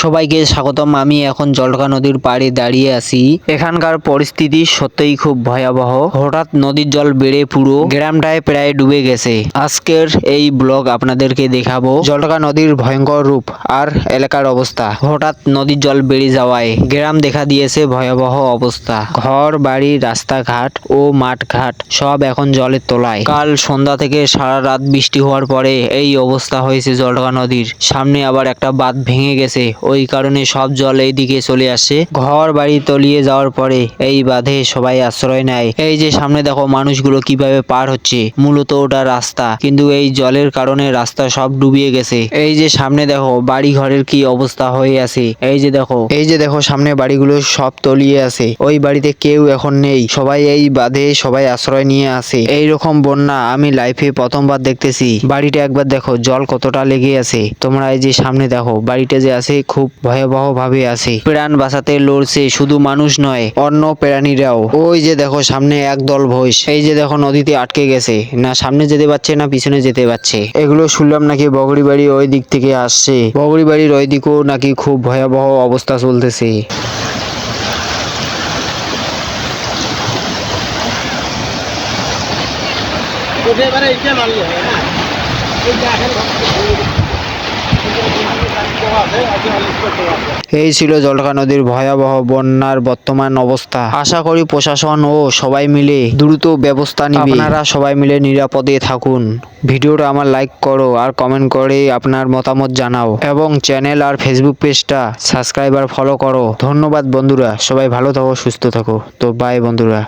সবাইকে স্বাগতম। আমি এখন জলঢকা নদীর পাড়ে দাঁড়িয়ে আছি। এখানকার পরিস্থিতি সত্যিই খুব ভয়াবহ। হঠাৎ নদীর জল বেড়ে পুরো গ্রামটায় প্রায় ডুবে গেছে। আজকের এই ব্লগ আপনাদেরকে দেখাবো জলঢকা নদীর ভয়ঙ্কর রূপ আর এলাকার অবস্থা। হঠাৎ নদীর জল বেড়ে যাওয়ায় গ্রাম দেখা দিয়েছে ভয়াবহ অবস্থা। ঘর, বাড়ি, রাস্তাঘাট ও মাঠঘাট সব এখন জলের তোলায়। কাল সন্ধ্যা থেকে সারা রাত বৃষ্টি হওয়ার পরে এই অবস্থা হয়েছে জলঢকা নদীর। সামনে আবার একটা বাঁধ ভেঙে গেছে ওই কারণে সব জল এইদিকে চলে আসে। ঘর বাড়ি তলিয়ে যাওয়ার পরে এই বাঁধে সবাই আশ্রয় নেয়। এই যে সামনে দেখো মানুষগুলো কীভাবে পার হচ্ছে, মূলত ওটা রাস্তা। কিন্তু এই জলের কারণে রাস্তা সব ডুবিয়ে গেছে। এই যে সামনে দেখো বাড়ি ঘরের কি অবস্থা হয়ে আছে। এই যে দেখো, এই যে দেখো সামনে বাড়িগুলো সব তলিয়ে আছে। ওই বাড়িতে কেউ এখন নেই। সবাই এই বাঁধে সবাই আশ্রয় নিয়ে আছে এই রকম বন্যা আমি লাইফে প্রথমবার দেখতেছি। বাড়িটা একবার দেখো, জল কতটা লেগে আছে। তোমরা এই যে সামনে দেখো, বাড়িটা যে আছে খুব ভয়াবহ ভাবে আছে। প্রাণ বাঁচাতে লড়ছে শুধু মানুষ নয়, অন্য প্রাণীরাও। ওই যে দেখো, সামনে একদল ভৈষ এই যে দেখো, নদীতে আটকে গেছে। না, সামনে যেতে পারছে না, পিছনে যেতে পারছে। এগুলো শুনলাম নাকি বগরি বাড়ি ওই দিক থেকে আসছে। বগরি বাড়ির ওই দিকেও নাকি খুব ভয়াবহ অবস্থা চলতেছে। এবারে এইটা মারলে হবে না এই ছিল জলঢাকা নদীর ভয়াবহ বন্যার বর্তমান অবস্থা। আশা করি প্রশাসন ও সবাই মিলে দ্রুত ব্যবস্থা নিবে। আপনারা সবাই মিলে নিরাপদে থাকুন। ভিডিওটা আমার লাইক করো আর কমেন্ট করে আপনার মতামত জানাও। এবং চ্যানেল আর ফেসবুক পেজটা সাবস্ক্রাইব আর ফলো করো। ধন্যবাদ বন্ধুরা। সবাই ভালো থাকো, সুস্থ থাকো। তো বাই বন্ধুরা।